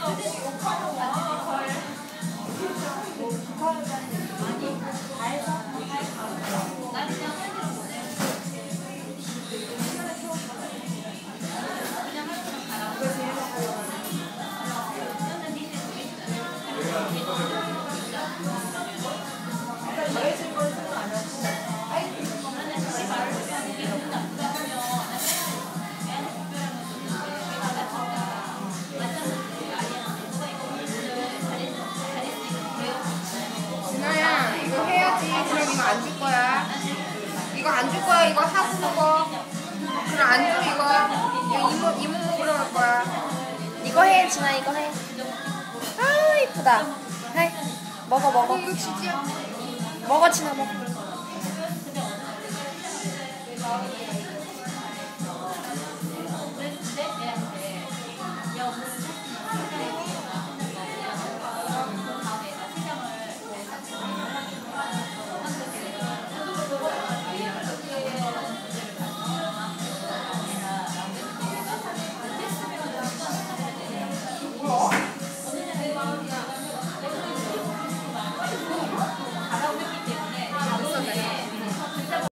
어떻게 욕하는 거야? 안 줄 거야. 이거 안 줄 거야. 이거 하고 먹어. 그럼 안 줘, 이거. 이거 이모, 이모 먹으러 갈 거야. 이거 해, 진아, 이거 해. 아, 이쁘다. 해. 먹어, 먹어. 이거 주지. 먹어, 진아, 먹어.